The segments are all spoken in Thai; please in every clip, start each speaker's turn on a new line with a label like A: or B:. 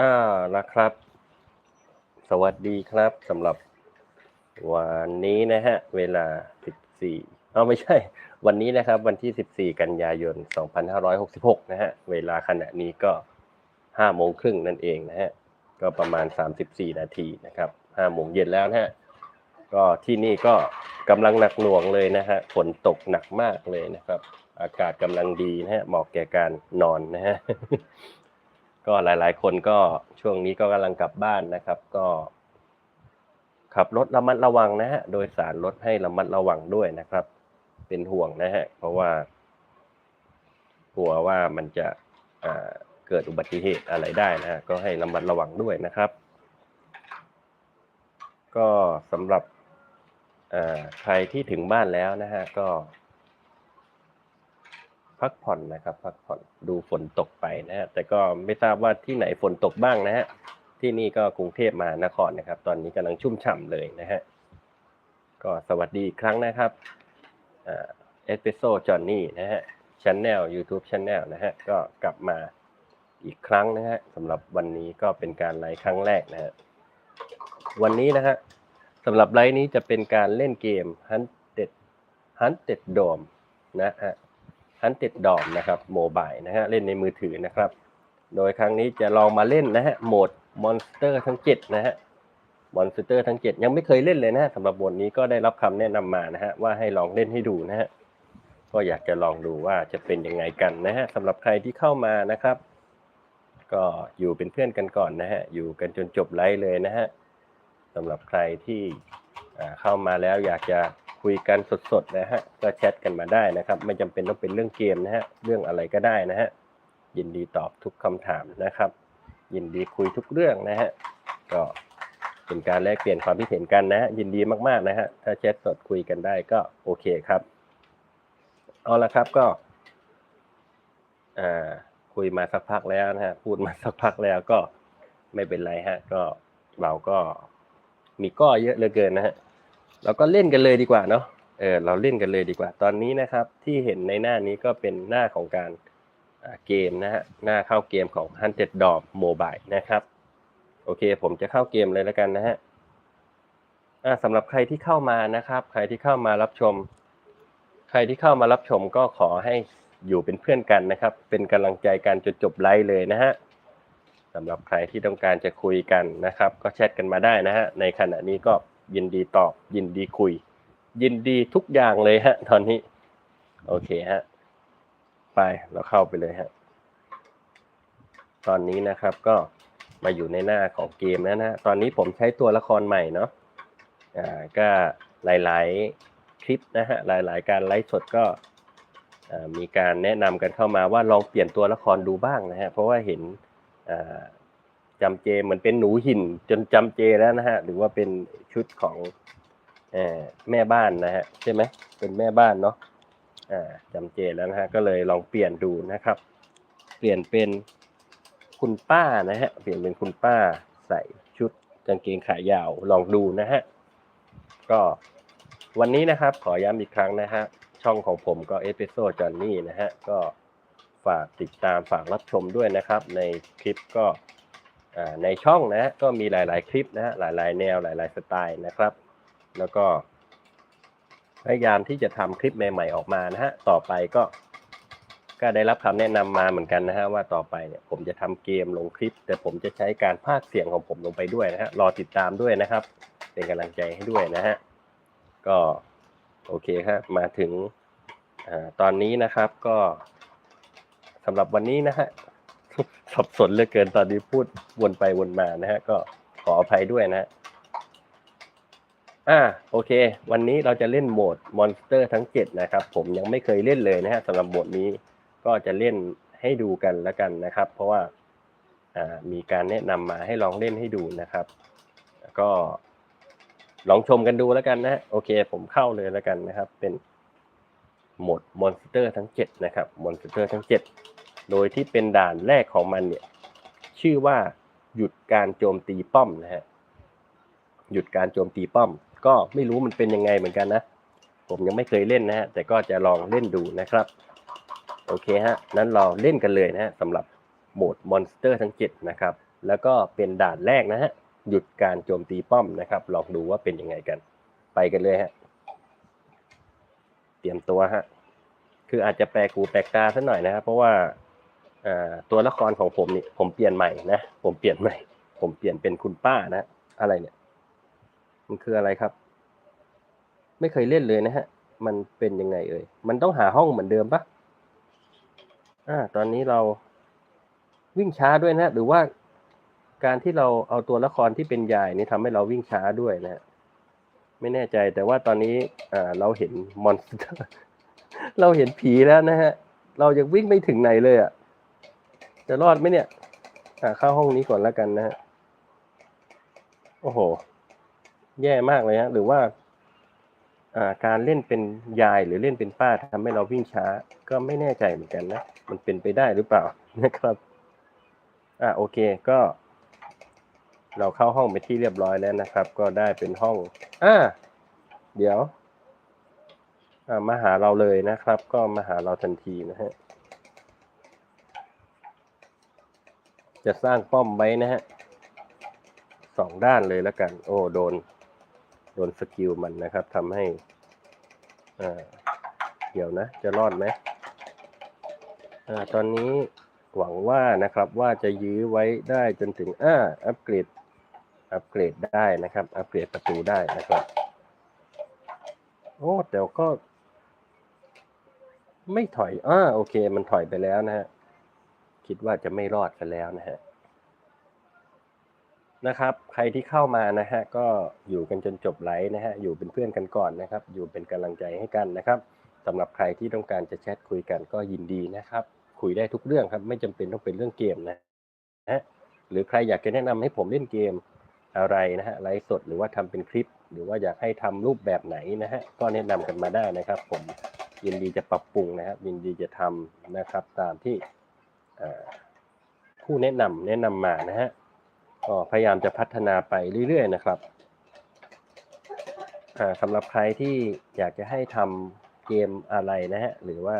A: อ่านะครับ สวัสดีครับสำหรับวันนี้นะฮะ เวลา 14เอาไม่ใช่ วันนี้นะครับ วันที่ 14 กันยายน 2566 นะฮะ เวลาขณะนี้ก็5โมงครึ่งนั่นเองนะฮะ ก็ประมาณ 34 นาทีนะครับ5โมงเย็นแล้วนะฮะ ก็ที่นี่ก็กำลังหนักหน่วงเลยนะฮะ ฝนตกหนักมากเลยนะครับ อากาศกำลังดีนะฮะ เหมาะแก่การนอนนะฮะ ก็หลาย ๆ คนก็ช่วงนี้ก็กำลังกลับบ้านนะครับ ก็ขับรถระมัดระวังนะฮะโดยสารรถให้ระมัดระวังด้วยนะครับ เป็นห่วงนะฮะเพราะว่ากลัวว่ามันจะเกิดอุบัติเหตุอะไรได้นะฮะก็ให้ระมัดระวังด้วยนะครับ ก็สำหรับใครที่ถึงบ้านแล้วนะฮะก็ พักผ่อนนะครับพักผ่อนดูฝนตกไปนะฮะแต่ก็ไม่ทราบว่าที่ไหนฝนตกบ้างนะฮะที่นี่ก็กรุงเทพมหานครนะครับ ตอนนี้กำลังชุ่มฉ่ำเลยนะฮะก็สวัสดีอีกครั้งนะครับเอสเปซโซจอนนี่นะฮะช anel YouTube Channel นะฮะก็กลับมาอีกครั้งนะฮะสำหรับวันนี้ก็เป็นการไลฟ์ครั้งแรกนะฮะวันนี้นะฮะสำหรับไลฟ์นี้จะเป็นการเล่นเกม Hunted Hunted Dome นะฮะ Hunted Dome นะครับโมบายนะฮะเล่นในมือถือนะครับ โดยครั้งนี้จะลองมาเล่นนะฮะโหมดมอนสเตอร์ทั้ง 7 นะฮะมอนสเตอร์ทั้ง 7 ยังไม่เคยเล่นเลยนะสำหรับโหมดนี้ก็ได้รับคำแนะนำมานะฮะว่าให้ลองเล่นให้ดูนะฮะก็อยากจะลองดูว่าจะเป็นยังไงกันนะฮะสำหรับใครที่เข้ามานะครับ ก็อยู่เป็นเพื่อนกันก่อนนะฮะอยู่กันจนจบไลฟ์เลยนะฮะสำหรับใครที่เข้ามาแล้วอยากจะ คุยกันสดๆนะฮะก็แชทกันมาได้นะครับ ไม่จำเป็นต้องเป็นเรื่องเกมนะฮะเรื่องอะไรก็ได้นะฮะยินดีตอบทุกคำถามนะครับ ยินดีคุยทุกเรื่องนะฮะก็เป็นการแลกเปลี่ยนความคิดเห็นกันนะฮะยินดีมากๆนะฮะถ้าแชทสดคุยกันได้ก็โอเคครับเอาละครับก็อ่าคุยมาสักพักแล้วนะฮะพูดมาสักพักแล้วก็ไม่เป็นไรฮะ ก็เราก็มีก้อเยอะเหลือเกินนะฮะ เราก็เล่นกันเลยดีกว่าเนาะเออเราเล่นกันเลยดีกว่า ตอนนี้นะครับที่เห็นในหน้านี้ก็เป็นหน้าของการเกมนะฮะหน้าเข้าเกมของ Hunted Dog Mobile นะครับ โอเค ผมจะเข้าเกมเลยแล้วกันนะฮะอ่าสำหรับใครที่เข้ามานะครับ ใครที่เข้ามารับชม ใครที่เข้ามารับชมก็ขอให้อยู่เป็นเพื่อนกันนะครับ เป็นกำลังใจกันจนจบไลฟ์เลยนะฮะสำหรับใครที่ต้องการจะคุยกันนะครับ ก็แชทกันมาได้นะฮะในขณะนี้ก็ ยินดีตอบ ยินดีคุย ยินดีทุกอย่างเลยฮะ ตอนนี้ โอเคฮะ ไปเราเข้าไปเลยฮะ ตอนนี้นะครับก็มาอยู่ในหน้าของเกมแล้วนะฮะตอนนี้ผมใช้ตัวละครใหม่เนาะอ่าก็หลาย ๆ คลิปนะฮะหลาย ๆ การไลฟ์สดก็มีการแนะนำกันเข้ามาว่าลองเปลี่ยนตัวละครดูบ้างนะฮะเพราะว่าเห็นอ่า จำเจเหมือนเป็นหนูหินจนจำเจแล้วนะฮะ หรือว่าเป็นชุดของอแม่บ้านนะฮะใช่ไหมเป็นแม่บ้านเนาะจำเจแล้วนะฮะก็เลยลองเปลี่ยนดูนะครับ เปลี่ยนเป็นคุณป้านะฮะเปลี่ยนเป็นคุณป้าใส่ชุดกางเกงขายาวลองดูนะฮะก็วันนี้นะครับ ขอย้ำอีกครั้งนะฮะช่องของผมก็เอพิโซดจอนนี่นะฮะก็ฝากติดตามฝากรับชมด้วยนะครับ ในคลิปก็ ในช่องนะฮะก็มีหลาย ๆ คลิปนะฮะหลาย ๆ แนวหลาย ๆ สไตล์นะครับ แล้วก็ พยายามที่จะทำคลิปใหม่ ๆ ออกมานะฮะต่อไปก็ ก็ได้รับคำแนะนำมาเหมือนกันนะฮะว่าต่อไปเนี่ยผมจะทำเกมลงคลิป แต่ผมจะใช้การพากเสียงของผมลงไปด้วยนะฮะรอติดตามด้วยนะครับ เป็นกำลังใจให้ด้วยนะฮะก็โอเคครับมาถึงอตอนนี้นะครับก็สำหรับวันนี้นะฮะ สับสนเหลือเกินตอนนี้พูดวนไปวนมานะฮะ ก็ขออภัยด้วยนะฮะอ่าโอเค วันนี้เราจะเล่นโหมดมอนสเตอร์ทั้ง 7 นะครับ ผมยังไม่เคยเล่นเลยนะฮะสำหรับโหมดนี้ก็จะเล่นให้ดูกันแล้วกันนะครับ เพราะว่าอ่ามีการแนะนำมาให้ลองเล่นให้ดูนะครับก็ลองชมกันดูแล้วกันนะฮะโอเค ผมเข้าเลยแล้วกันนะครับ เป็นโหมดมอนสเตอร์ทั้ง 7 นะครับมอนสเตอร์ทั้ง 7 โดยที่เป็นด่านแรกของมันเนี่ยชื่อว่าหยุดการโจมตีป้อมนะฮะหยุดการโจมตีป้อม ก็ไม่รู้มันเป็นยังไงเหมือนกันนะ ผมยังไม่เคยเล่นนะฮะแต่ก็จะลองเล่นดูนะครับ โอเคฮะนั้นเราเล่นกันเลยนะฮะสำหรับโหมดมอนสเตอร์ทั้ง 7 นะครับ แล้วก็เป็นด่านแรกนะฮะหยุดการโจมตีป้อมนะครับ ลองดูว่าเป็นยังไงกัน ไปกันเลยฮะเตรียมตัวฮะคืออาจจะแปลกหูแปลกตาสักหน่อยนะครับ เพราะว่า ตัวละครของผมนี่ผมเปลี่ยนใหม่นะผมเปลี่ยนใหม่ ผมเปลี่ยนเป็นคุณป้านะ อะไรเนี่ย มันคืออะไรครับ ไม่เคยเล่นเลยนะฮะ มันเป็นยังไงเอ่ยมันต้องหาห้องเหมือนเดิมปะอ่า ตอนนี้เราวิ่งช้าด้วยนะ หรือว่าการที่เราเอาตัวละครที่เป็นยายนี่ทำให้เราวิ่งช้าด้วยนะฮะไม่แน่ใจแต่ว่าตอนนี้อ่าเราเห็นมอนสเตอร์ เราเห็นผีแล้วนะฮะ เรายังวิ่งไม่ถึงไหนเลยอะ จะรอดไหมเนี่ยอ่าเข้าห้องนี้ก่อนแล้วกันนะฮะโอ้โห แย่มากเลยฮะ หรือว่า อ่า การเล่นเป็นยายหรือเล่นเป็นป้าทำให้เราวิ่งช้า ก็ไม่แน่ใจเหมือนกันนะ มันเป็นไปได้หรือเปล่านะครับ อ่าโอเคก็ เราเข้าห้องไปที่เรียบร้อยแล้วนะครับ ก็ได้เป็นห้องอ่าเดี๋ยวอ่ามาหาเราเลยนะครับ ก็มาหาเราทันทีนะฮะ จะสร้างป้อมไว้นะฮะสองด้านเลยแล้วกัน โอ้โดน โดนสกิลมันนะครับทำให้อ่าเดี๋ยวนะ จะรอดไหมอ่าตอนนี้หวังว่านะครับว่าจะยื้อไว้ได้จนถึงอ่าอัปเกรดอัปเกรดได้นะครับ อัปเกรดประตูได้นะครับ โอ้แต่ก็ ไม่ถอยอ่าโอเค มันถอยไปแล้วนะฮะ คิดว่าจะไม่รอดกันแล้วนะฮะนะครับ ใครที่เข้ามานะฮะก็อยู่กันจนจบไลฟ์นะฮะอยู่เป็นเพื่อนกันก่อนนะครับ อยู่เป็นกำลังใจให้กันนะครับสำหรับใครที่ต้องการจะแชทคุยกันก็ยินดีนะครับ คุยได้ทุกเรื่องครับ ไม่จำเป็นต้องเป็นเรื่องเกมนะฮะหรือใครอยากจะแนะนำให้ผมเล่นเกมอะไรนะฮะไลฟ์สดหรือว่าทำเป็นคลิป หรือว่าอยากให้ทำรูปแบบไหนนะฮะก็แนะนำกันมาได้นะครับ ผมยินดีจะปรับปรุงนะครับยินดีจะทำนะครับ ตามที่ ผู้แนะนำแนะนำมานะฮะก็พยายามจะพัฒนาไปเรื่อยๆนะครับสำหรับใครที่อยากจะให้ทำเกมอะไรนะฮะหรือว่า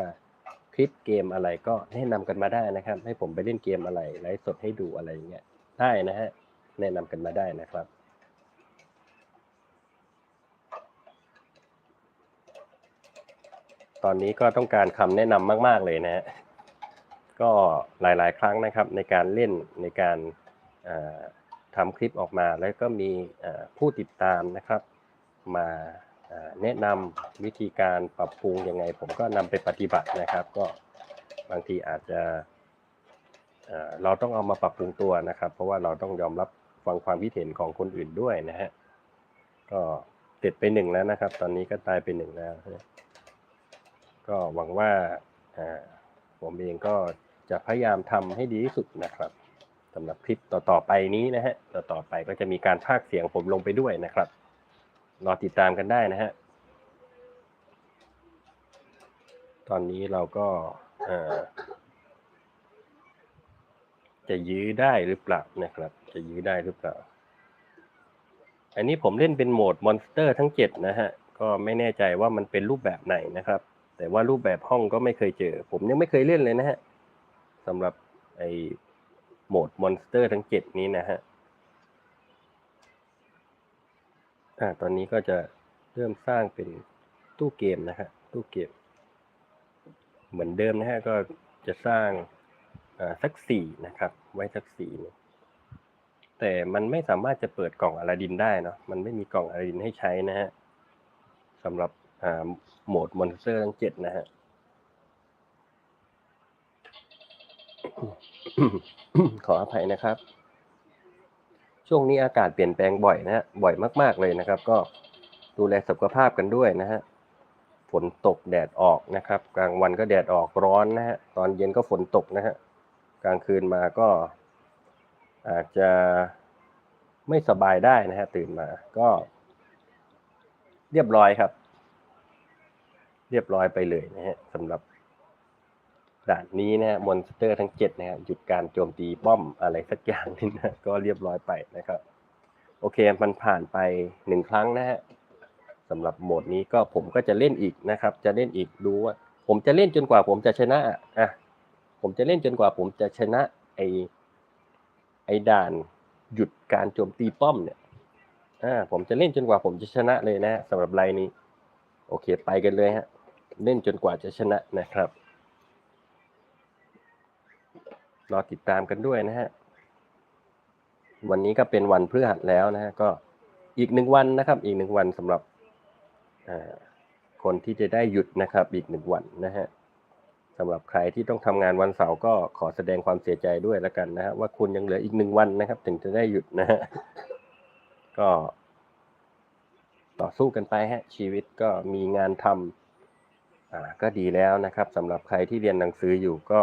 A: คลิปเกมอะไรก็แนะนำกันมาได้นะครับ ให้ผมไปเล่นเกมอะไรไลฟ์สดให้ดูอะไรอย่างเงี้ยได้นะฮะแนะนำกันมาได้นะครับตอนนี้ก็ต้องการคำแนะนำมาก ๆ เลยนะฮะ ก็หลาย ๆ ครั้งนะครับในการเล่นในการอ่าทำคลิปออกมา แล้วก็มีผู้ติดตามนะครับ มาแนะนำวิธีการปรับปรุงยังไง ผมก็นำไปปฏิบัตินะครับ ก็บางทีอาจจะเราต้องเอามาปรับปรุงตัวนะครับ เพราะว่าเราต้องยอมรับฟังความคิดเห็นของคนอื่นด้วยนะฮะก็เสร็จไปหนึ่งแล้วนะครับ ตอนนี้ก็ตายไปหนึ่งแล้ว ก็หวังว่าผมเองก็ จะพยายามทำให้ดีที่สุดนะครับสำหรับคลิปต่อๆไปนี้นะฮะต่อๆไปก็จะมีการพากเสียงผมลงไปด้วยนะครับรอติดตามกันได้นะฮะตอนนี้เราก็เออจะยื้อได้หรือเปล่านะครับ จะยื้อได้หรือเปล่า อันนี้ผมเล่นเป็นโหมดมอนสเตอร์ทั้งเจ็ดนะฮะ ก็ไม่แน่ใจว่ามันเป็นรูปแบบไหนนะครับ แต่ว่ารูปแบบห้องก็ไม่เคยเจอ ผมยังไม่เคยเล่นเลยนะฮะ สำหรับไอโหมดมอนสเตอร์ทั้งเจ็ดนี้นะฮะอ่าตอนนี้ก็จะเริ่มสร้างเป็นตู้เกมนะฮะตู้เกม เหมือนเดิมนะฮะก็จะสร้างอ่าสักสี่นะครับ ไว้สักสี่แต่มันไม่สามารถจะเปิดกล่องอลาดินได้เนาะมันไม่มีกล่องอลาดินให้ใช้นะฮะสำหรับอ่าโหมดมอนสเตอร์ทั้งเจ็ดนะฮะ ขออภัยนะครับ ช่วงนี้อากาศเปลี่ยนแปลงบ่อยนะฮะบ่อยมาก ๆเลยนะครับ ก็ดูแลสุขภาพกันด้วยนะฮะฝนตกแดดออกนะครับ กลางวันก็แดดออกร้อนนะฮะตอนเย็นก็ฝนตกนะฮะกลางคืนมาก็ อาจจะไม่สบายได้นะฮะตื่นมาก็ เรียบร้อยครับ เรียบร้อยไปเลยนะฮะสำหรับ ด่านนี้นะฮะมอนสเตอร์ทั้งเจ็ดนะฮะหยุดการโจมตีป้อมอะไรสักอย่างนี่นะก็เรียบร้อยไปนะครับ โอเคมันผ่านไปหนึ่งครั้งนะฮะสำหรับโหมดนี้ก็ผมก็จะเล่นอีกนะครับ จะเล่นอีกดูว่า ผมจะเล่นจนกว่าผมจะชนะอะผมจะเล่นจนกว่าผมจะชนะไอไอด่านหยุดการโจมตีป้อมเนี่ยอ่าผมจะเล่นจนกว่าผมจะชนะเลยนะฮะสำหรับไลน์นี้ โอเคไปกันเลยฮะเล่นจนกว่าจะชนะนะครับ รอติดตามกันด้วยนะฮะ วันนี้ก็เป็นวันพฤหัสแล้วนะฮะ ก็อีกหนึ่งวันนะครับ อีกหนึ่งวันสำหรับคนที่จะได้หยุดนะครับ อีกหนึ่งวันนะฮะสำหรับใครที่ต้องทำงานวันเสาร์ก็ขอแสดงความเสียใจด้วยแล้วกันนะฮะว่าคุณยังเหลืออีกหนึ่งวันนะครับ ถึงจะได้หยุดนะฮะก็ ต่อสู้กันไปฮะ ชีวิตก็มีงานทำอ่าก็ดีแล้วนะครับสำหรับใครที่เรียนหนังสืออยู่ก็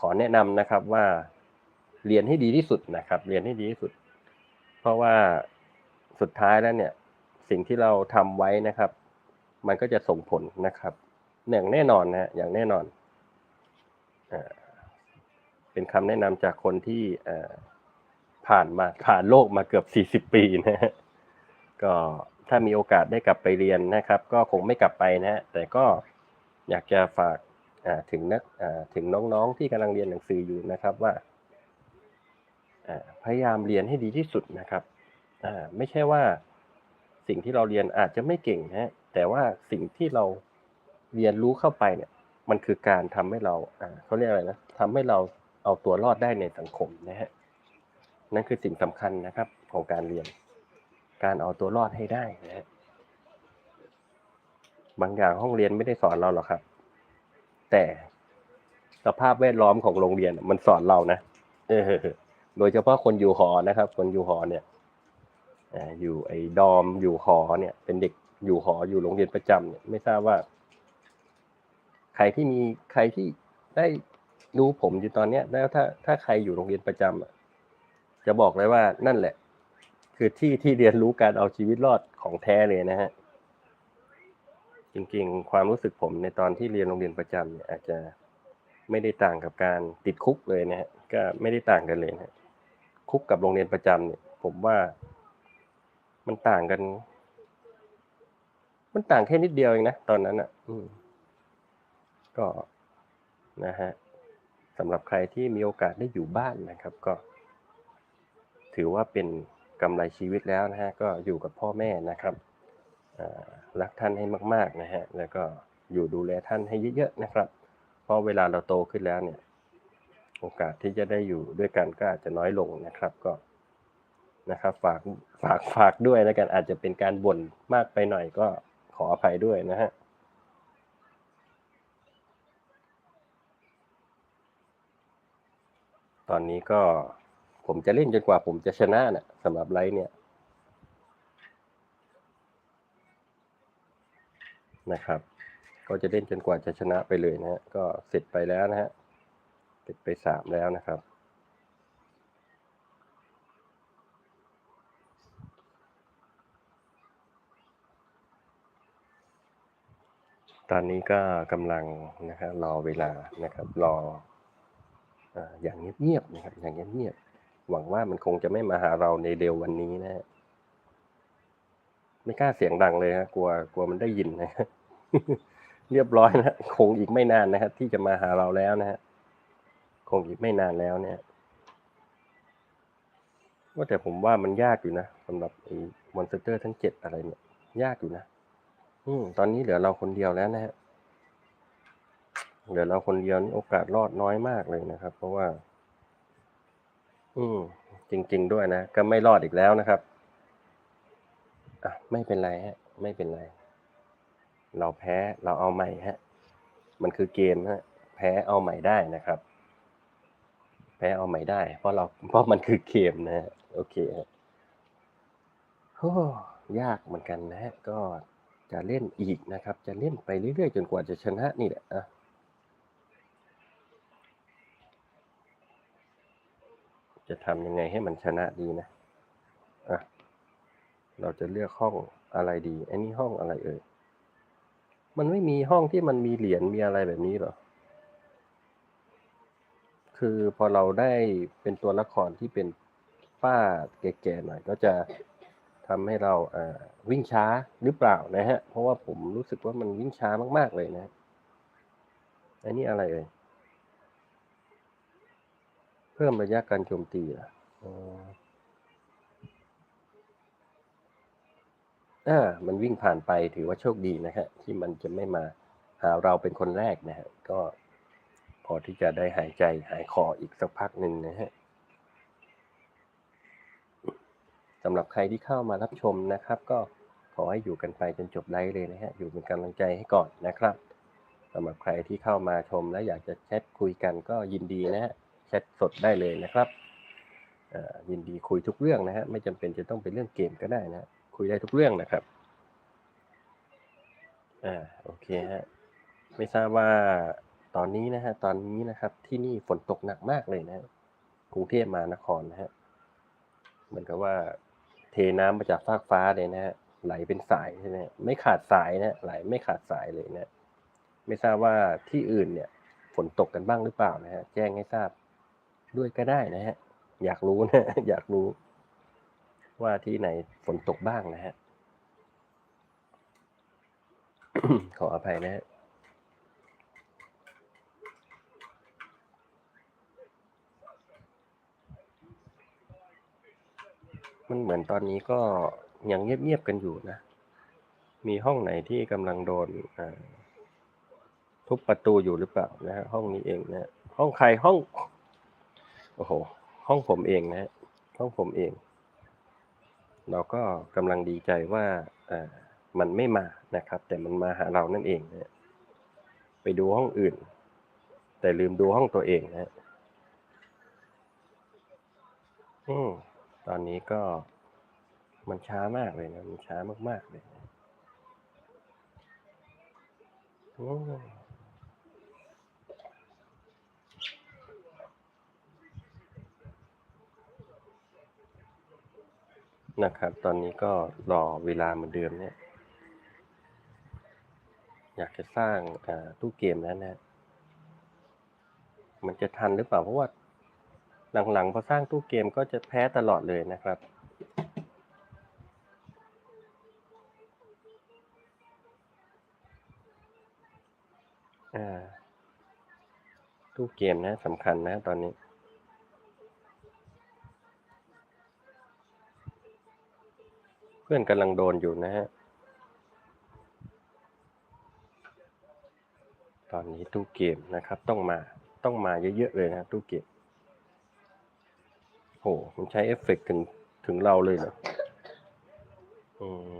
A: ขอแนะนำนะครับว่าเรียนให้ดีที่สุดนะครับ เรียนให้ดีที่สุด เพราะว่าสุดท้ายแล้วเนี่ย สิ่งที่เราทำไว้นะครับ มันก็จะส่งผลนะครับอย่างแน่นอนนะอย่างแน่นอนอเป็นคำแนะนำจากคนที่ผ่านมาผ่านโลกมาเกือบสี่สิบปีนะฮะก็ถ้ามีโอกาสได้กลับไปเรียนนะครับ ก็คงไม่กลับไปนะ แต่ก็อยากจะฝาก ถึงนักถึงน้องๆที่กำลังเรียนหนังสืออยู่นะครับว่าพยายามเรียนให้ดีที่สุดนะครับไม่ใช่ว่าสิ่งที่เราเรียนอาจจะไม่เก่งนะฮะแต่ว่าสิ่งที่เราเรียนรู้เข้าไปเนี่ยมันคือการทำให้เราอ่าเขาเรียกอะไรนะทำให้เราเอาตัวรอดได้ในสังคมนะฮะนั่นคือสิ่งสำคัญนะครับของการเรียน การเอาตัวรอดให้ได้นะฮะบางอย่างห้องเรียนไม่ได้สอนเราหรอกครับ แต่สภาพแวดล้อมของโรงเรียนมันสอนเรานะเออโดยเฉพาะคนอยู่หอนะครับ คนอยู่หอเนี่ยอยู่ไอ้ดอมอยู่หอเนี่ย เป็นเด็กอยู่หออยู่โรงเรียนประจำเนี่ยไม่ทราบว่า ใครที่มีใครที่ได้ดูผมอยู่ตอนเนี้ยแล้วถ้าถ้าใครอยู่โรงเรียนประจำอะจะบอกเลยว่านั่นแหละ คือที่ที่เรียนรู้การเอาชีวิตรอดของแท้เลยนะฮะ ริงๆ ความรู้สึกผมในตอนที่เรียนโรงเรียนประจำเนี่ยอาจจะไม่ได้ต่างกับการติดคุกเลยนะฮะก็ไม่ได้ต่างกันเลยนะคุกกับโรงเรียนประจำเนี่ย ผมว่า มันต่างกัน มันต่างแค่นิดเดียวเองนะตอนนั้นอะ อืม ก็นะฮะสำหรับใครที่มีโอกาสได้อยู่บ้านนะครับ ก็ ถือว่าเป็นกำไรชีวิตแล้วนะฮะ ก็อยู่กับพ่อแม่นะครับ รักท่านให้มาก ๆนะฮะแล้วก็อยู่ดูแลท่านให้เยอะๆนะครับ เพราะเวลาเราโตขึ้นแล้วเนี่ย โอกาสที่จะได้อยู่ด้วยกันก็อาจจะน้อยลงนะครับก็นะครับฝากฝากฝากด้วยแล้วกันอาจจะเป็นการบ่นมากไปหน่อยก็ขออภัยด้วยนะฮะตอนนี้ก็ผมจะเล่นจนกว่าผมจะชนะนะสำหรับไลท์เนี่ย นะครับ ก็จะเล่นจนกว่าจะชนะไปเลยนะฮะก็เสร็จไปแล้วนะฮะเสร็จไปสามแล้วนะครับตอนนี้ก็กำลังนะครับรอเวลานะครับรออย่างเงียบๆนะครับ อย่างเงียบๆหวังว่ามันคงจะไม่มาหาเราในเร็ววันนี้นะฮะไม่กล้าเสียงดังเลยฮะกลัวกลัวมันได้ยินนะ เรียบร้อยนะคงอีกไม่นานนะครับที่จะมาหาเราแล้วนะฮะคงอีกไม่นานแล้วเนี่ยว่าแต่ผมว่ามันยากอยู่นะสำหรับไอ้มอนสเตอร์ทั้งเจ็ดอะไรเนี่ย ยากอยู่นะอืมตอนนี้เหลือเราคนเดียวแล้วนะฮะเหลือเราคนเดียวนี่โอกาสรอดน้อยมากเลยนะครับ เพราะว่า อืมจริง ๆ ด้วยนะก็ไม่รอดอีกแล้วนะครับ อะ ไม่เป็นไรฮะ ไม่เป็นไร เราแพ้เราเอาใหม่ฮะ มันคือเกมฮะ แพ้เอาใหม่ได้นะครับ แพ้เอาใหม่ได้ เพราะเราเพราะมันคือเกมนะฮะโอเคฮะโอ้ยากเหมือนกันนะฮะ ก็จะเล่นอีกนะครับ จะเล่นไปเรื่อยๆจนกว่าจะชนะนี่แหละอะจะทำยังไงให้มันชนะดีนะ อะ เราจะเลือกห้องอะไรดี อันนี้ห้องอะไรเอ่ย มันไม่มีห้องที่มันมีเหรียญมีอะไรแบบนี้หรอ คือพอเราได้เป็นตัวละครที่เป็นป้าแก่ๆหน่อย ก็จะทำให้เราอวิ่งช้าหรือเปล่านะฮะ เพราะว่าผมรู้สึกว่ามันวิ่งช้ามากๆเลยนะ อันนี้อะไรเอ่ย เพิ่มระยะการโจมตีเหรออ๋ ออ่ามันวิ่งผ่านไปถือว่าโชคดีนะฮะที่มันจะไม่มาหาเราเป็นคนแรกนะฮะก็พอที่จะได้หายใจหายคออีกสักพักหนึ่งนะฮะสำหรับใครที่เข้ามารับชมนะครับ ก็ขอให้อยู่กันไปจนจบไลฟ์เลยนะฮะอยู่เป็นกำลังใจให้ก่อนนะครับสำหรับใครที่เข้ามาชมและอยากจะแชทคุยกันก็ยินดีนะฮะแชทสดได้เลยนะครับยินดีคุยทุกเรื่องนะฮะไม่จำเป็นจะต้องเป็นเรื่องเกมก็ได้นะ คุยได้ทุกเรื่องนะครับ อ่า โอเคฮะ ไม่ทราบว่าตอนนี้นะฮะ ตอนนี้นะครับ ที่นี่ฝนตกหนักมากเลยนะฮะกรุงเทพมหานครนะฮะ เหมือนกับว่า เทน้ำมาจากฟากฟ้าเลยนะฮะ ไหลเป็นสายใช่ไหมไม่ขาดสายนะ ไหลไม่ขาดสายเลยนะ ไม่ทราบว่าที่อื่นเนี่ย ฝนตกกันบ้างหรือเปล่านะฮะ แจ้งให้ทราบด้วยก็ได้นะฮะ อยากรู้นะ อยากรู้ ว่าที่ไหนฝนตกบ้างนะฮะ ขออภัยนะฮะมันเหมือนตอนนี้ก็ยังเงียบๆกันอยู่นะ มีห้องไหนที่กำลังโดนทุบประตูอยู่หรือเปล่านะฮะห้องนี้เองนะฮะห้องใครห้อง โอ้โห ห้องผมเองนะฮะห้องผมเอง เราก็กำลังดีใจว่ามันไม่มานะครับ แต่มันมาหาเรานั่นเองนะไปดูห้องอื่น แต่ลืมดูห้องตัวเองนะอืมตอนนี้ก็มันช้ามากเลยนะ มันช้ามากๆเลยอื นะครับ ตอนนี้ก็รอเวลาเหมือนเดิมเนี่ย อยากจะสร้างตู้เกมแล้วนะ มันจะทันหรือเปล่า เพราะว่าหลังๆพอสร้างตู้เกมก็จะแพ้ตลอดเลยนะครับตู้เกมนะสำคัญนะตอนนี้ พื่อนกำลังโดนอยู่นะฮะ ตอนนี้ตู้เกมนะครับ ต้องมาต้องมาเยอะๆเลยนะตู้เกมโหมันใช้เอฟเฟกต์ถึงถึงเราเลยเหรออืม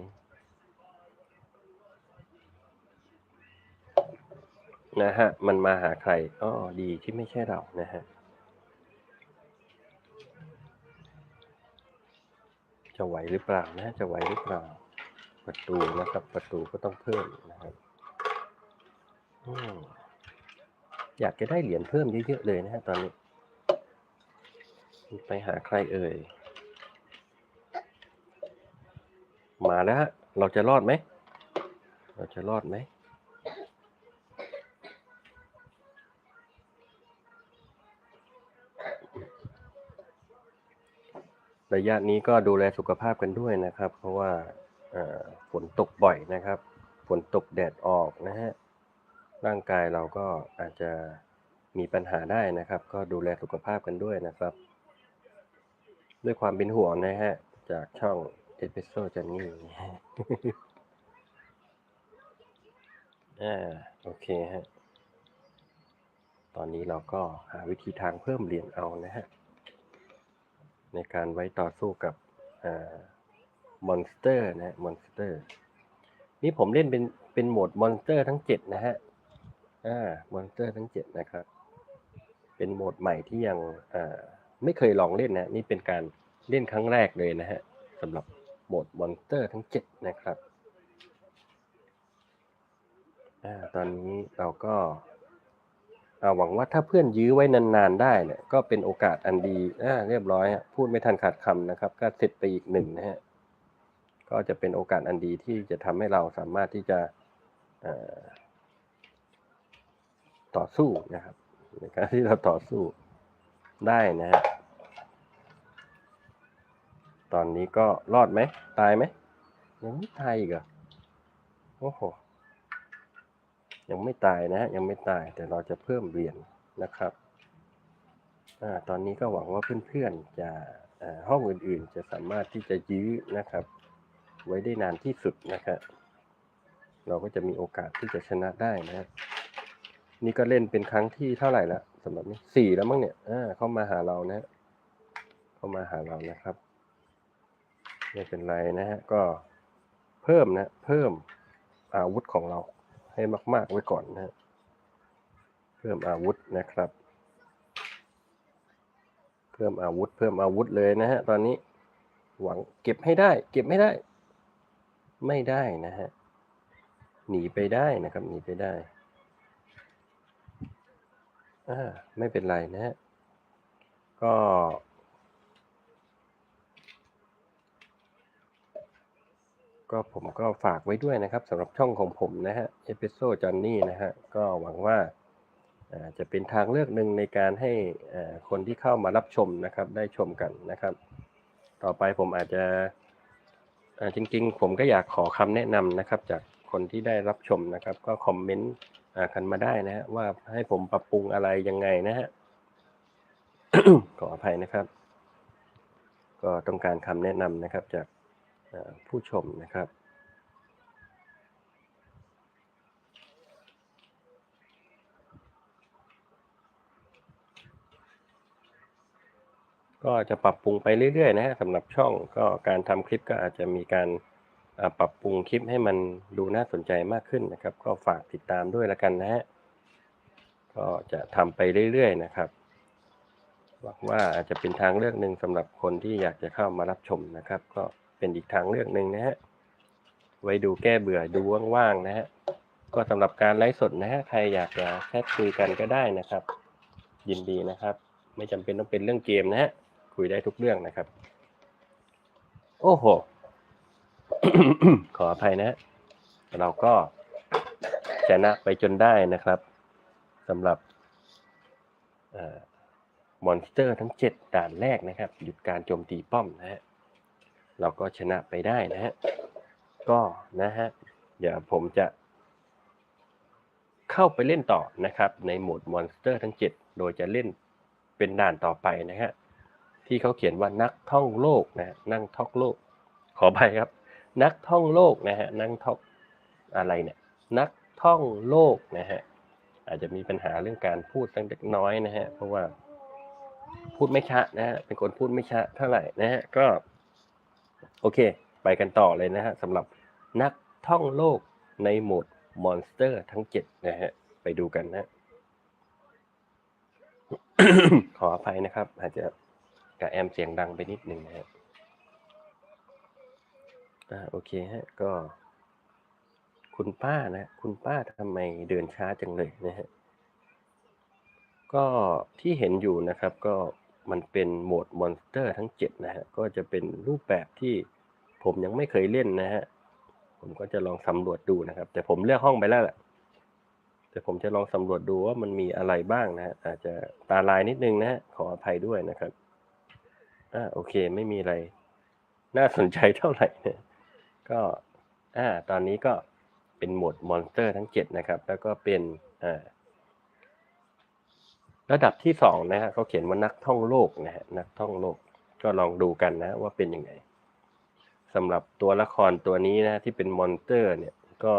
A: นะฮะ มันมาหาใครอ๋อดีที่ไม่ใช่เรานะฮะ จะไหวหรือเปล่านะจะไหวหรือเปล่า ประตูนะครับ ประตูก็ต้องเพิ่มนะครับอืมอยากจะได้เหรียญเพิ่มเยอะๆเลยนะฮะตอนนี้ ไปหาใครเอ่ย มาแล้วฮะเราจะรอดไหม เราจะรอดไหม ระยะนี้ก็ดูแลสุขภาพกันด้วยนะครับ เพราะว่าฝนตกบ่อยนะครับฝนตกแดดออกนะฮะร่างกายเราก็อาจจะมีปัญหาได้นะครับ ก็ดูแลสุขภาพกันด้วยนะครับ ด้วยความเป็นห่วงนะฮะจากช่องเอสเป s โซจันนี่อ่าโอเคฮะตอนนี้เราก็หาวิธีทางเพิ่มเหรียญเอานะฮะ ในการไว้ต่อสู้กับมอนสเตอร์นะมอนสเตอร์นี่ผมเล่นเป็นเป็นโหมดมอนสเตอร์ทั้งเจ็ดนะฮะอ่ามอนสเตอร์ทั้งเจ็ดนะครับ เป็นโหมดใหม่ที่ยังอ่าไม่เคยลองเล่นนะ นี่เป็นการเล่นครั้งแรกเลยนะฮะสำหรับโหมดมอนสเตอร์ทั้งเจ็ดนะครับอ่าตอนนี้เราก็ หวังว่าถ้าเพื่อนยื้อไว้นานๆได้เนี่ยก็เป็นโอกาสอันดีอ่าเรียบร้อยฮะพูดไม่ทันขาดคำนะครับ ก็เสร็จไปอีกหนึ่งนะฮะก็จะเป็นโอกาสอันดีที่จะทำให้เราสามารถที่จะต่อสู้นะครับในการที่เราต่อสู้ได้นะฮะตอนนี้ก็รอดไหม ตายไหมยังไม่ตายอีกเหรอโอ้โห ยังไม่ตายนะฮะยังไม่ตายแต่เราจะเพิ่มเหรียญนะครับอตอนนี้ก็หวังว่าเพื่อนๆจะห้องอื่นๆ จะสามารถที่จะยื้อนะครับ ไว้ได้นานที่สุดนะครับเราก็จะมีโอกาสที่จะชนะได้นะครับนี่ก็เล่นเป็นครั้งที่เท่าไหร่ละสำหรับนี้สี่แล้วมั้งเนี่ยอ่าเข้ามาหาเรานะ เข้ามาหาเรานะครับไม่เป็นไรนะฮะก็เพิ่มนะ เพิ่มอาวุธของเรา ให้มาก ๆ ไว้ก่อนนะเพิ่มอาวุธนะครับ เพิ่มอาวุธ เพิ่มอาวุธเลยนะฮะตอนนี้หวังเก็บให้ได้ เก็บไม่ได้ ไม่ได้นะฮะหนีไปได้นะครับหนีไปได้อ่าไม่เป็นไรนะฮะก็ ก็ผมก็ฝากไว้ด้วยนะครับสำหรับช่องของผมนะฮะเอพิโซดจอนนี่นะฮะก็หวังว่าจะเป็นทางเลือกหนึ่งในการให้คนที่เข้ามารับชมนะครับ ได้ชมกันนะครับ ต่อไปผมอาจจะจริงๆ ผมก็อยากขอคำแนะนำนะครับ จากคนที่ได้รับชมนะครับ ก็คอมเมนต์กันมาได้นะฮะว่าให้ผมปรับปรุงอะไรยังไงนะฮะขออภัยนะครับ ก็ต้องการคำแนะนำนะครับจาก ผู้ชมนะครับ ก็จะปรับปรุงไปเรื่อยๆนะฮะสำหรับช่องก็การทำคลิปก็อาจจะมีการปรับปรุงคลิปให้มันดูน่าสนใจมากขึ้นนะครับ ก็ฝากติดตามด้วยละกันนะฮะก็จะทำไปเรื่อยๆนะครับหวังว่าอาจจะเป็นทางเลือกหนึ่งสำหรับคนที่อยากจะเข้ามารับชมนะครับ ก็ เป็นอีกทางเลือกหนึ่งนะฮะ ไว้ดูแก้เบื่อดูว่างๆนะฮะ ก็สำหรับการไลฟ์สดนะฮะ ใครอยากจะแชทคุยกันก็ได้นะครับ ยินดีนะครับ ไม่จำเป็นต้องเป็นเรื่องเกมนะฮะ คุยได้ทุกเรื่องนะครับ โอ้โห ขออภัยนะ เราก็ชนะไปจนได้นะครับสำหรับมอนสเตอร์ทั้งเจ็ดด่านแรกนะครับ หยุดการโจมตีป้อมนะฮะ เราก็ชนะไปได้นะฮะ ก็นะฮะ เดี๋ยวผมจะ เข้าไปเล่นต่อนะครับ ในโหมดมอนสเตอร์ทั้ง 7 โดยจะเล่นเป็นด่านต่อไปนะฮะ ที่เขาเขียนว่านักท่องโลกนะฮะนั่งท่องโลก ขอไปครับ นักท่องโลกนะฮะ นั่งท่องอะไรเนี่ย นักท่องโลกนะฮะ อาจจะมีปัญหาเรื่องการพูดสักเล็กน้อยนะฮะ เพราะว่าพูดไม่ชัดนะฮะ เป็นคนพูดไม่ชัดเท่าไหร่นะฮะ ก็ โอเค ไปกันต่อเลยนะฮะสำหรับนักท่องโลกในโหมดมอนสเตอร์ทั้ง7นะฮะ ไปดูกันนะ ขออภัยนะครับ อาจจะกระแอมเสียงดังไปนิดหนึ่งนะฮะอ่าโอเคฮะ ก็ คุณป้านะ คุณป้าทำไมเดินช้าจังเลยนะฮะ ก็ที่เห็นอยู่นะครับ ก็ มันเป็นโหมดมอนสเตอร์ทั้ง 7 นะฮะ ก็จะเป็นรูปแบบที่ผมยังไม่เคยเล่นนะฮะ ผมก็จะลองสำรวจดูนะครับ แต่ผมเลือกห้องไปแล้วแหละแต่ผมจะลองสำรวจดูว่ามันมีอะไรบ้างนะฮะ อาจจะตาลายนิดนึงนะฮะ ขออภัยด้วยนะครับ อ่าโอเค ไม่มีอะไร น่าสนใจเท่าไหร่นี่ยก็อ่าตอนนี้ก็เป็นโหมดมอนสเตอร์ทั้ง 7 นะครับ แล้วก็เป็นอ่า ระดับที่สองนะฮะเขาเขียนว่านักท่องโลกนะฮะนักท่องโลก ก็ลองดูกันนะว่าเป็นยังไงสำหรับตัวละครตัวนี้นะที่เป็นมอนสเตอร์เนี่ยก็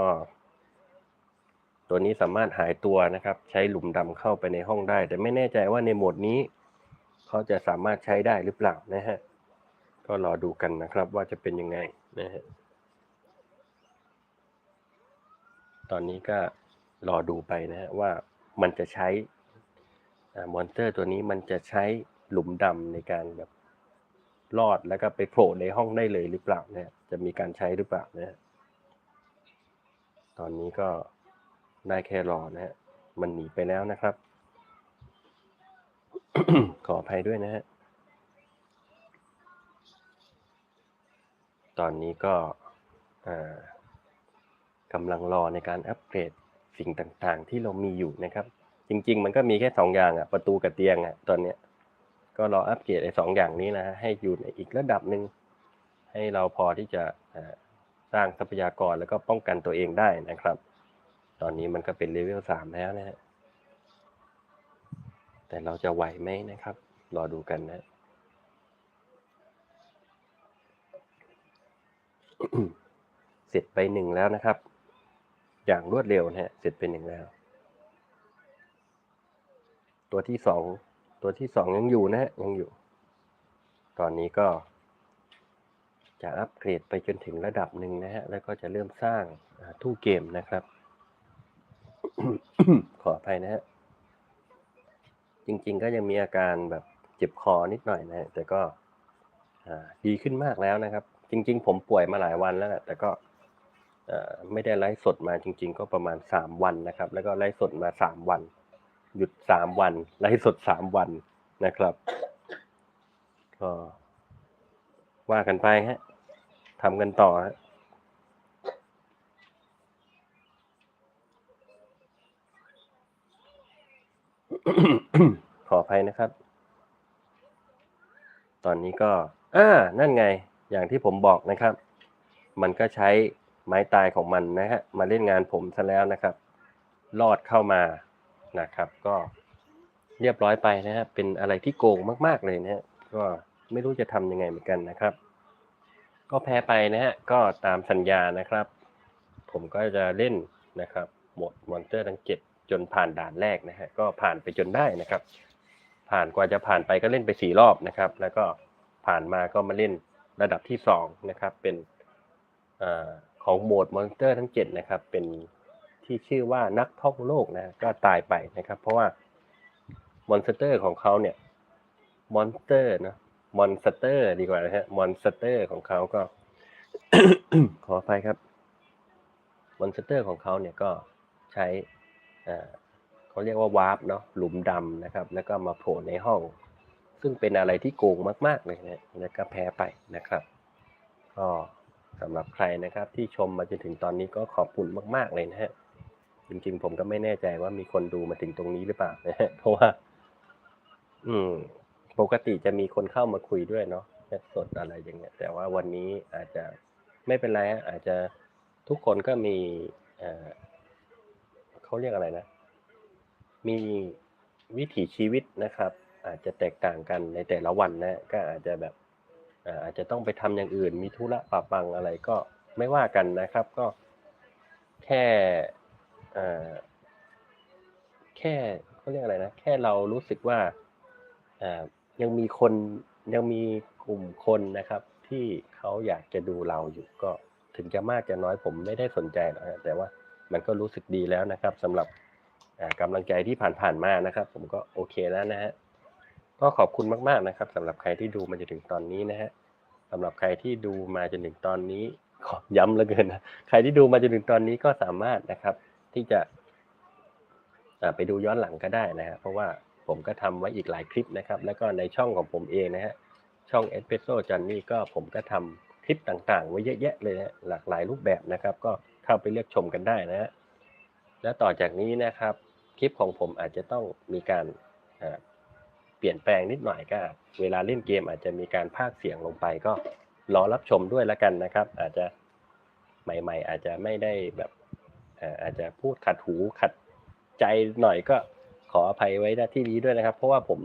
A: ตัวนี้สามารถหายตัวนะครับ ใช้หลุมดำเข้าไปในห้องได้ แต่ไม่แน่ใจว่าในโหมดนี้ เขาจะสามารถใช้ได้หรือเปล่านะฮะก็รอดูกันนะครับว่าจะเป็นยังไงนะฮะตอนนี้ก็รอดูไปนะฮะว่ามันจะใช้ มอนสเตอร์ตัวนี้มันจะใช้หลุมดำในการแบบรอดแล้วก็ไปโผล่ในห้องได้เลยหรือเปล่าเนะฮะจะมีการใช้หรือเปล่านะฮะตอนนี้ก็ได้แค่รอนะฮะมันหนีไปแล้วนะครับ ขออภัยด้วยนะฮะตอนนี้ก็กำลังรอในการอัปเกรดสิ่งต่างๆ ที่เรามีอยู่นะครับ จริง ๆ มันก็มีแค่สองอย่างอะ ประตูกับเตียงอะตอนเนี้ย ก็รออัปเกรดไอ้สองอย่างนี้นะฮะให้อยู่ในอีกระดับหนึ่งให้เราพอที่จะสร้างทรัพยากรแล้วก็ป้องกันตัวเองได้นะครับ ตอนนี้มันก็เป็นเลเวลสามแล้วนะฮะแต่เราจะไหวไหมนะครับ รอดูกันนะเสร็จไปหนึ่งแล้วนะครับ อย่างรวดเร็วนะฮะ เสร็จไปหนึ่งแล้ว ตัวที่สองตัวที่สองยังอยู่นะฮะยังอยู่ ตอนนี้ก็ จะอัปเกรดไปจนถึงระดับหนึ่งนะฮะ แล้วก็จะเริ่มสร้างอ่าตู้เกมนะครับ ขออภัยนะฮะ จริงๆก็ยังมีอาการแบบเจ็บคอนิดหน่อยนะฮะ แต่ก็ดีขึ้นมากแล้วนะครับ จริง ๆ ผมป่วยมาหลายวันแล้วแหละแต่ก็ไม่ได้ไลฟ์สดมาจริง ๆ ก็ประมาณสามวันนะครับ แล้วก็ไลฟ์สดมาสามวัน หยุดสามวันไลฟ์สดสามวันนะครับก็ว่ากันไปฮะทำกันต่อฮะขออภัยนะครับ ตอนนี้ก็อ่านั่นไง อย่างที่ผมบอกนะครับ มันก็ใช้ไม้ตายของมันนะฮะ มาเล่นงานผมซะแล้วนะครับลอดเข้ามา นะครับ ก็เรียบร้อยไปนะฮะเป็นอะไรที่โกงมาก ๆเลยนะฮะก็ไม่รู้จะทำยังไงเหมือนกันนะครับ ก็แพ้ไปนะฮะก็ตามสัญญานะครับ ผมก็จะเล่นนะครับหมดมอนเตอร์ทั้งเจ็ดจนผ่านด่านแรกนะฮะก็ผ่านไปจนได้นะครับ ผ่านกว่าจะผ่านไปก็เล่นไปสี่รอบนะครับ แล้วก็ผ่านมาก็มาเล่นระดับที่สองนะครับเป็นอของโหมดมอนสเตอร์ทั้งเจ็ดนะครับ เป็น ที่ชื่อว่านักท่องโลกนะก็ตายไปนะครับ เพราะว่ามอนสเตอร์ของเขาเนี่ยมอนสเตอร์นะมอนสเตอร์ ดีกว่านะฮะมอนสเตอร์ของเขาก็ ขออภัยครับมอนสเตอร์ของเขาเนี่ยก็ใช้อ่าเขาเรียกว่าวาร์ปเนาะหลุมดำนะครับ แล้วก็มาโผล่ในห้อง ซึ่งเป็นอะไรที่โกงมากๆเลยนะแล้วก็แพ้ไปนะครับ ก็สำหรับใครนะครับที่ชมมาจนถึงตอนนี้ก็ขอบคุณมาก ๆ เลยนะฮะ จริงๆ ผมก็ไม่แน่ใจว่ามีคนดูมาถึงตรงนี้หรือเปล่านะเพราะว่า อืม ปกติจะมีคนเข้ามาคุยด้วยเนาะสดอะไรอย่างเงี้ย แต่ว่าวันนี้อาจจะไม่เป็นไรอาจจะทุกคนก็มีเอ่อเขาเรียกอะไรนะ มีวิถีชีวิตนะครับ อาจจะแตกต่างกันในแต่ละวันนะ ก็อาจจะแบบอาจจะต้องไปทำอย่างอื่น มีธุระปะปังอะไรก็ไม่ว่ากันนะครับ ก็แค่ แค่เขาเรียกอะไรนะแค่เรารู้สึกว่าอายังมีคนยังมีกลุ่มคนนะครับ ที่เขาอยากจะดูเราอยู่ก็ถึงจะมากจะน้อยผมไม่ได้สนใจหรอกฮะแต่ว่ามันก็รู้สึกดีแล้วนะครับสำหรับอ่ากำลังใจที่ผ่านๆมานะครับ ผมก็โอเคแล้วนะฮะก็ขอบคุณมากๆนะครับสำหรับใครที่ดูมาจนถึงตอนนี้นะฮะสำหรับใครที่ดูมาจนถึงตอนนี้ขอย้ำเหลือเกินนะใครที่ดูมาจนถึงตอนนี้ก็สามารถนะครับ ที่จะไปดูย้อนหลังก็ได้นะฮะเพราะว่าผมก็ทำไว้อีกหลายคลิปนะครับ แล้วก็ในช่องของผมเองนะฮะช่อง e s p r e s s o j o h n n y ก็ผมก็ทำคลิปต่างๆ ไว้เยอะแยะเลยนะหลากหลายรูปแบบนะครับ ก็เข้าไปเลือกชมกันได้นะฮะแล้วต่อจากนี้นะครับ คลิปของผมอาจจะต้องมีการเปลี่ยนแปลงนิดหน่อยก็ เวลาเล่นเกมอาจจะมีการพากเสียงลงไปก็รอรับชมด้วยแล้วกันนะครับ อาจจะใหม่ ๆ อาจจะไม่ได้แบบ อาจจะพูดขัดหูขัดใจหน่อยก็ขออภัยไว้ณที่นี้ด้วยนะครับ เพราะว่าผม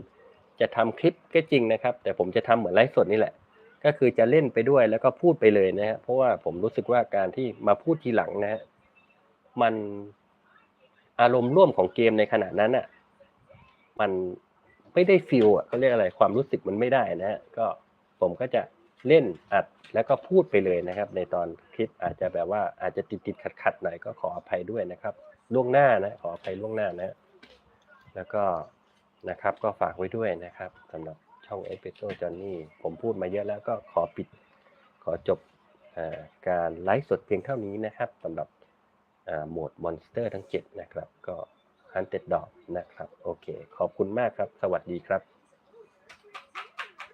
A: จะทำคลิปก็จริงนะครับ แต่ผมจะทำเหมือนไลฟ์สดนี่แหละ ก็คือจะเล่นไปด้วยแล้วก็พูดไปเลยนะฮะเพราะว่าผมรู้สึกว่าการที่มาพูดทีหลังนะฮะมันอารมณ์ร่วมของเกมในขณะนั้นอะ มันไม่ได้ฟิลอะเขาเรียกอะไรความรู้สึกมันไม่ได้นะฮะก็ผมก็จะ เล่นอัดแล้วก็พูดไปเลยนะครับ ในตอนคลิปอาจจะแบบว่าอาจจะติดติดขัดขัดหน่อยก็ขออภัยด้วยนะครับ ล่วงหน้านะขออภัยล่วงหน้านะ แล้วก็นะครับก็ฝากไว้ด้วยนะครับสำหรับช่องเอสเปโซจอนนี่ผมพูดมาเยอะแล้วก็ขอปิดขอจบอการไลฟ์สดเพียงเท่านี้นะครับสำหรับโหมดมอนสเตอร์ทั้ง 7 นะครับ ก็ Hunted Dog นะครับ โอเค ขอบคุณมากครับ สวัสดีครับ